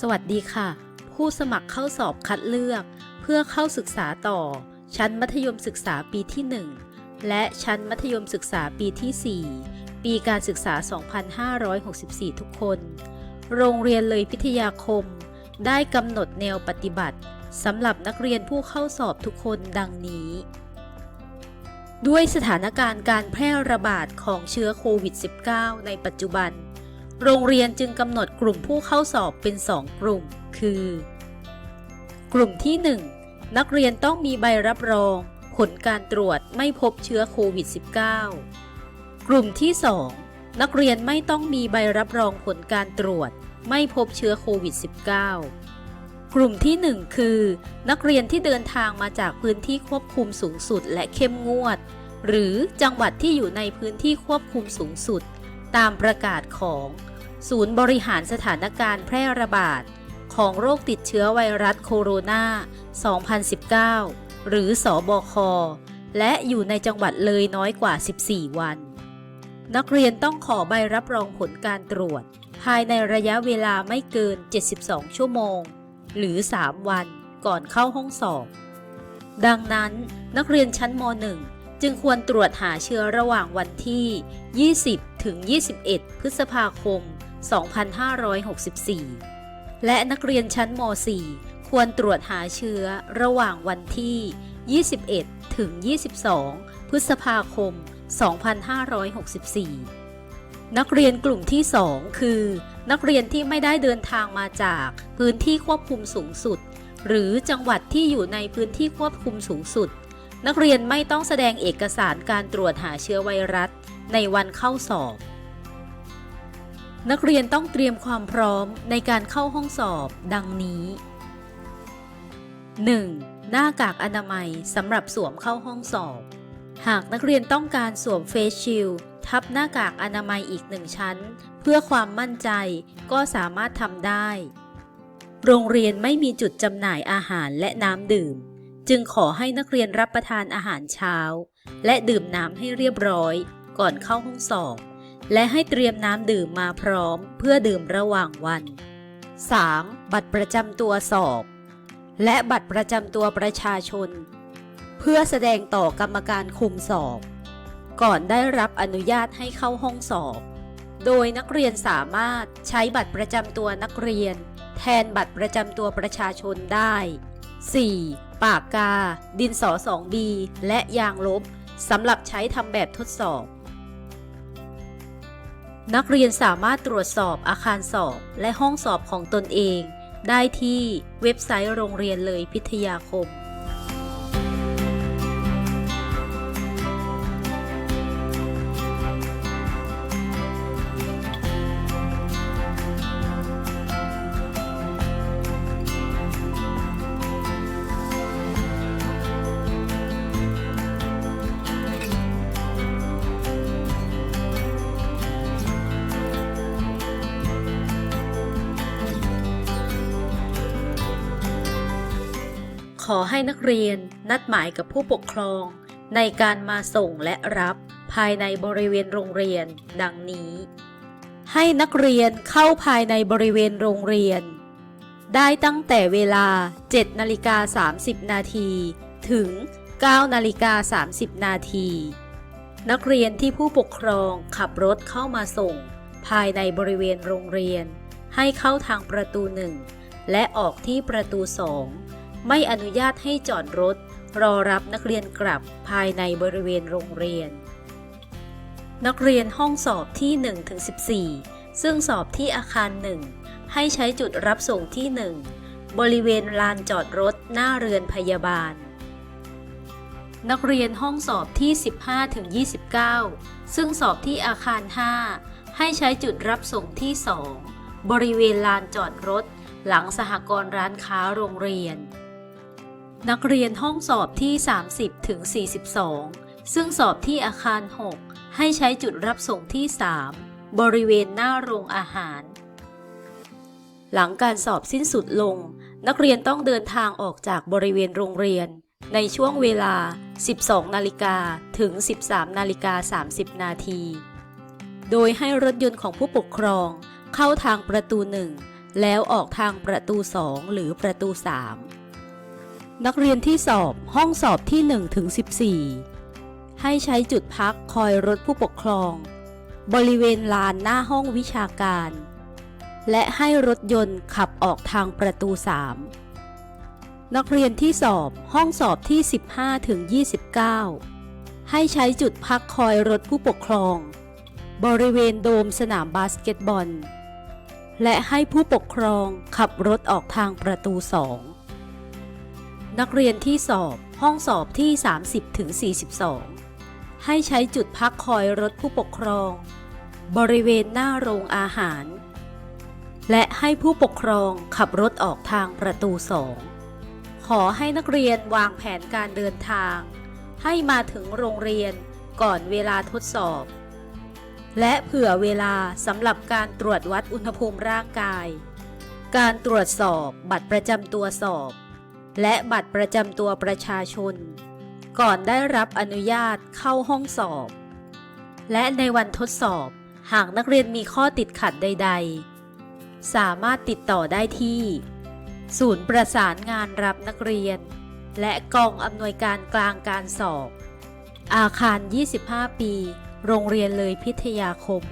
สวัสดีค่ะ ผู้สมัครเข้าสอบคัดเลือก เพื่อเข้าศึกษาต่อ ชั้นมัธยมศึกษาปีที่ 1 และชั้นมัธยมศึกษาปีที่ 4 ปีการศึกษา 2564 ทุกคน โรงเรียนเลยพิทยาคม ได้กำหนดแนวปฏิบัติสำหรับนักเรียนผู้เข้าสอบทุกคนดังนี้ ด้วยสถานการณ์การแพร่ระบาดของเชื้อโควิด -19 ในปัจจุบัน โรงเรียนจึงกำหนดกลุ่มผู้เข้าสอบเป็น 2 กลุ่ม คือ กลุ่มที่ 1 นักเรียนต้องมีใบรับรอง ผลการตรวจไม่พบเชื้อโควิด -19 กลุ่มที่ 2 นักเรียนไม่ต้องมีใบรับรองผลการตรวจ ไม่พบเชื้อโควิด -19 กลุ่มที่ 1 คือ นักเรียนที่เดินทางมาจากพื้นที่ควบคุมสูงสุดและเข้มงวด หรือจังหวัดที่อยู่ในพื้นที่ควบคุมสูงสุด ตามประกาศของ ศูนย์บริหารสถานการณ์แพร่ระบาด ของโรคติดเชื้อไวรัสโคโรนา 2019 หรือสอบค และอยู่ในจังหวัดเลยน้อยกว่า 14 วัน นักเรียนต้องขอใบรับรองผลการตรวจ ภายในระยะเวลาไม่เกิน 72 ชั่วโมง หรือ 3 วันก่อนเข้าห้องสอบ ดังนั้นนักเรียนชั้นม .1 จึงควรตรวจหาเชื้อระหว่างวันที่ 20 ถึง 21 พฤษภาคม 2564 และนักเรียนชั้นม .4 ควรตรวจหาเชื้อระหว่างวันที่ 21 ถึง 22 พฤษภาคม 2564 นักเรียนกลุ่มที่ 2 คือ นักเรียนที่ไม่ได้เดินทางมาจากพื้นที่ควบคุมสูงสุด หรือจังหวัดที่อยู่ในพื้นที่ควบคุมสูงสุด นักเรียนไม่ต้องแสดงเอกสารการตรวจหาเชื้อไวรัส ในวันเข้าสอบ นักเรียนต้องเตรียมความพร้อมในการเข้าห้องสอบ ดังนี้ 1. หน้ากากอนามัยสำหรับสวมเข้าห้องสอบ หากนักเรียนต้องการสวมเฟสชิลทับหน้ากากอนามัยอีกหนึ่งชั้น เพื่อความมั่นใจก็สามารถทำได้ โรงเรียนไม่มีจุดจำหน่ายอาหารและน้ำดื่ม จึงขอให้นักเรียนรับประทานอาหารเช้า และดื่มน้ำให้เรียบร้อย ก่อนเข้าห้องสอบ และให้เตรียมน้ำดื่มมาพร้อม เพื่อดื่มระหว่างวัน 3. บัตรประจำตัวสอบ และบัตรประจำตัวประชาชน เพื่อแสดงต่อกรรมการคุมสอบ ก่อนได้รับอนุญาตให้เข้าห้องสอบ โดยนักเรียนสามารถใช้บัตรประจำตัวนักเรียน แทนบัตรประจำตัวประชาชนได้ 4. ปากกา ดินสอ 2B และยางลบสำหรับใช้ทำแบบทดสอบ นักเรียนสามารถตรวจสอบอาคารสอบและห้องสอบของตนเอง ได้ที่เว็บไซต์โรงเรียนเลยพิทยาคม ขอให้นักเรียนนัดหมายกับผู้ปกครอง ในการมาส่งและรับภายในบริเวณโรงเรียน ดังนี้ ให้นักเรียนเข้าภายในบริเวณโรงเรียน ได้ตั้งแต่เวลา 7นาฬิกา30 นาที ถึง 9นาฬิกา30 นาที นักเรียนที่ผู้ปกครองขับรถเข้ามาส่ง ภายในบริเวณโรงเรียน ให้เข้าทางประตูหนึ่งและออกที่ประตูสอง ไม่อนุญาตให้จอดรถ รอรับนักเรียนกลับภายในบริเวณโรงเรียน นักเรียนห้องสอบที่1-14 ซึ่งสอบที่อาคาร 1 ให้ใช้จุดรับส่งที่ 1 บริเวณลานจอดรถหน้าเรือนพยาบาล นักเรียนห้องสอบที่ 15-29 ซึ่งสอบที่อาคาร 5 ให้ใช้จุดรับส่งที่ 2 บริเวณลานจอดรถหลังสหกรณ์ร้านค้าโรงเรียน นักเรียนห้องสอบที่ 30 ถึง 42 ซึ่งสอบที่อาคาร 6 ให้ใช้จุดรับส่งที่ 3 บริเวณหน้าโรงอาหาร หลังการสอบสิ้นสุดลง นักเรียนต้องเดินทางออกจากบริเวณโรงเรียน ในช่วงเวลา 12 นาฬิกาถึง 13 นาฬิกา 30 นาที โดยให้รถยนต์ของผู้ปกครอง เข้าทางประตูหนึ่งแล้วออกทางประตู 2 หรือประตู 3 นักเรียนที่สอบห้องสอบที่1ถึง14 ให้ใช้จุดพักคอยรถผู้ปกครอง บริเวณลานหน้าห้องวิชาการ และให้รถยนต์ขับออกทางประตู 3 นักเรียนที่สอบห้องสอบที่ 15ถึง29 ให้ใช้จุดพักคอยรถผู้ปกครอง บริเวณโดมสนามบาสเกตบอล และให้ผู้ปกครองขับรถออกทางประตู 2 นักเรียนที่สอบห้องสอบที่ 30ถึง42 ให้ใช้จุดพักคอยรถผู้ปกครอง บริเวณหน้าโรงอาหาร และให้ผู้ปกครองขับรถออกทางประตู2ขอให้นักเรียนวางแผนการเดินทาง ให้มาถึงโรงเรียนก่อนเวลาทดสอบ และเผื่อเวลาสำหรับการตรวจวัดอุณหภูมิร่างกาย การตรวจสอบบัตรประจำตัวสอบ และบัตรประจำตัวประชาชน ก่อนได้รับอนุญาตเข้าห้องสอบ และในวันทดสอบ หากนักเรียนมีข้อติดขัดใด ๆ สามารถติดต่อได้ที่ ศูนย์ประสานงานรับนักเรียน และกองอำนวยการกลางการสอบ อาคาร 25 ปี โรงเรียนเลยพิทยาคม